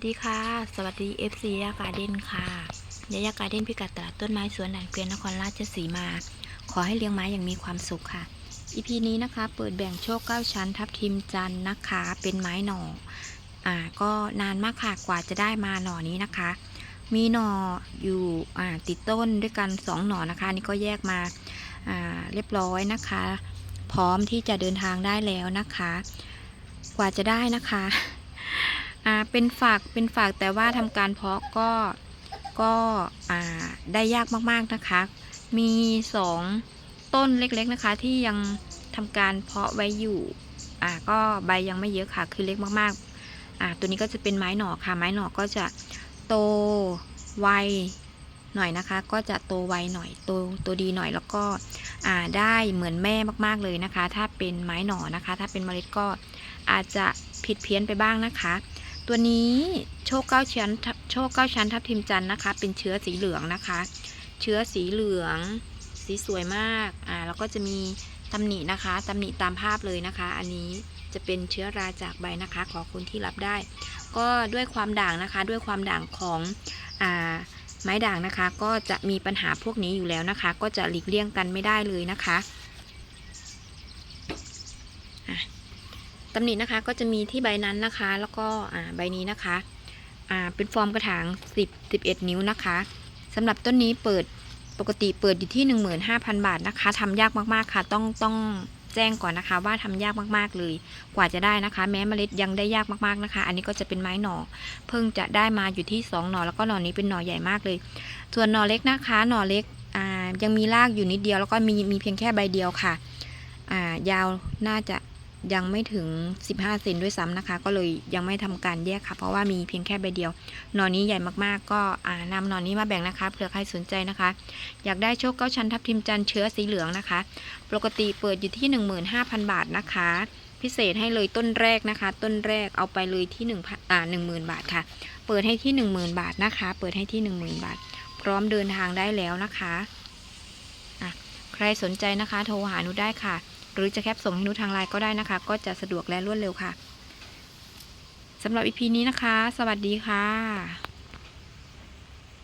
สวัสดีค่ะ สวัสดี FC ยาการ์เด้นค่ะยายาการ์เด้นพิกัดตลาดต้นไม้สวนด่านเกวียนนครราชสีมา ขอให้เลี้ยงไม้อย่างมีความสุขค่ะ EP นี้นะคะ เปิดแบ่งโชค9ชั้น ทับทิมจันนะคะ เป็นไม้หน่อ อ่า ก็นานมากค่ะ กว่าจะได้มาหน่อนี้นะคะ มีหน่ออยู่อ่าติดต้นด้วยกัน2หน่อนะคะ นี่ก็แยกมา อ่า เรียบร้อยนะคะ พร้อมที่จะเดินทางได้แล้วนะคะ กว่าจะได้นะคะ อ่าเป็นฝากเป็นฝากแต่ว่าทำการเพาะก็ก็อ่าได้ยากมากๆนะคะ มีสองต้นเล็กๆนะคะที่ยังทำการเพาะไว้อยู่อ่าก็ใบยังไม่เยอะค่ะคือเล็กมากๆอ่าตัวนี้ก็จะเป็นไม้หน่อค่ะ ไม้หน่อก็จะโตไวหน่อยนะคะ ก็จะโตไวหน่อยโตโตดีหน่อยแล้วก็อ่าได้เหมือนแม่มากๆเลยนะคะ ถ้าเป็นไม้หน่อนะคะ ถ้าเป็นเมล็ดก็อาจจะผิดเพี้ยนไปบ้างนะคะ ตัวนี้โชคเก้าชั้นโชคเก้าชั้นทับทิมจันนะคะ เป็นเชื้อสีเหลืองนะคะ เชื้อสีเหลือง สีสวยมากอ่าแล้วก็จะมีตำหนินะคะตำหนิตามภาพเลยนะคะ อันนี้จะเป็นเชื้อราจากใบนะคะ ขอคนที่รับได้ ก็ด้วยความด่างนะคะ ด้วยความด่างของอ่าไม้ด่างนะคะ ก็จะมีปัญหาพวกนี้อยู่แล้วนะคะ ก็จะหลีกเลี่ยงกันไม่ได้เลยนะคะ ตำหนินะคะก็จะมีที่ใบนั้นนะคะ แล้วก็ใบนี้นะคะเป็นฟอร์มกระถาง 10 11 นิ้วนะคะสำหรับต้นนี้เปิดปกติเปิดอยู่ที่ 15,000 บาทนะคะทำยากมากๆค่ะ ต้องต้องแจ้งก่อนนะคะ ว่าทำยากมากๆเลย กว่าจะได้นะคะ แม้เมล็ดยังได้ยากมากๆนะคะ อันนี้ก็จะเป็นไม้หน่อ เพิ่งจะได้มาอยู่ที่ 2 หน่อแล้วก็หน่อนี้เป็นหน่อใหญ่มากเลย ส่วนหน่อเล็กนะคะ หน่อเล็กยังมีรากอยู่นิดเดียว แล้วก็มีมีเพียงแค่ใบเดียวค่ะยาวน่าจะ ยังไม่ถึง 15 เซนด้วยซ้ำนะคะ ก็เลยยังไม่ทำการแยกค่ะ เพราะว่ามีเพียงแค่ใบเดียว หนอนนี้ใหญ่มากๆ ก็อ่านำหนอนนี้มาแบ่งนะคะเผื่อใครสนใจนะคะ อยากได้โชคเก้าชั้นทับทิมจันเชื้อสีเหลืองนะคะ ปกติเปิดอยู่ที่ 15,000 บาทนะคะ พิเศษให้เลยต้นแรกนะคะ ต้นแรกเอาไปเลยที่1อ่า10,000บาทค่ะ เปิดให้ที่ 10,000 บาทนะคะ เปิดให้ที่ 10,000 บาท พร้อมเดินทางได้แล้วนะคะะใครสนใจนะคะ โทรหาหนูได้ค่ะ หรือจะแคปส่งให้หนูทางไลน์ก็ได้นะคะ ก็จะสะดวกและรวดเร็วค่ะสำหรับอีพีนี้นะคะ สวัสดีค่ะ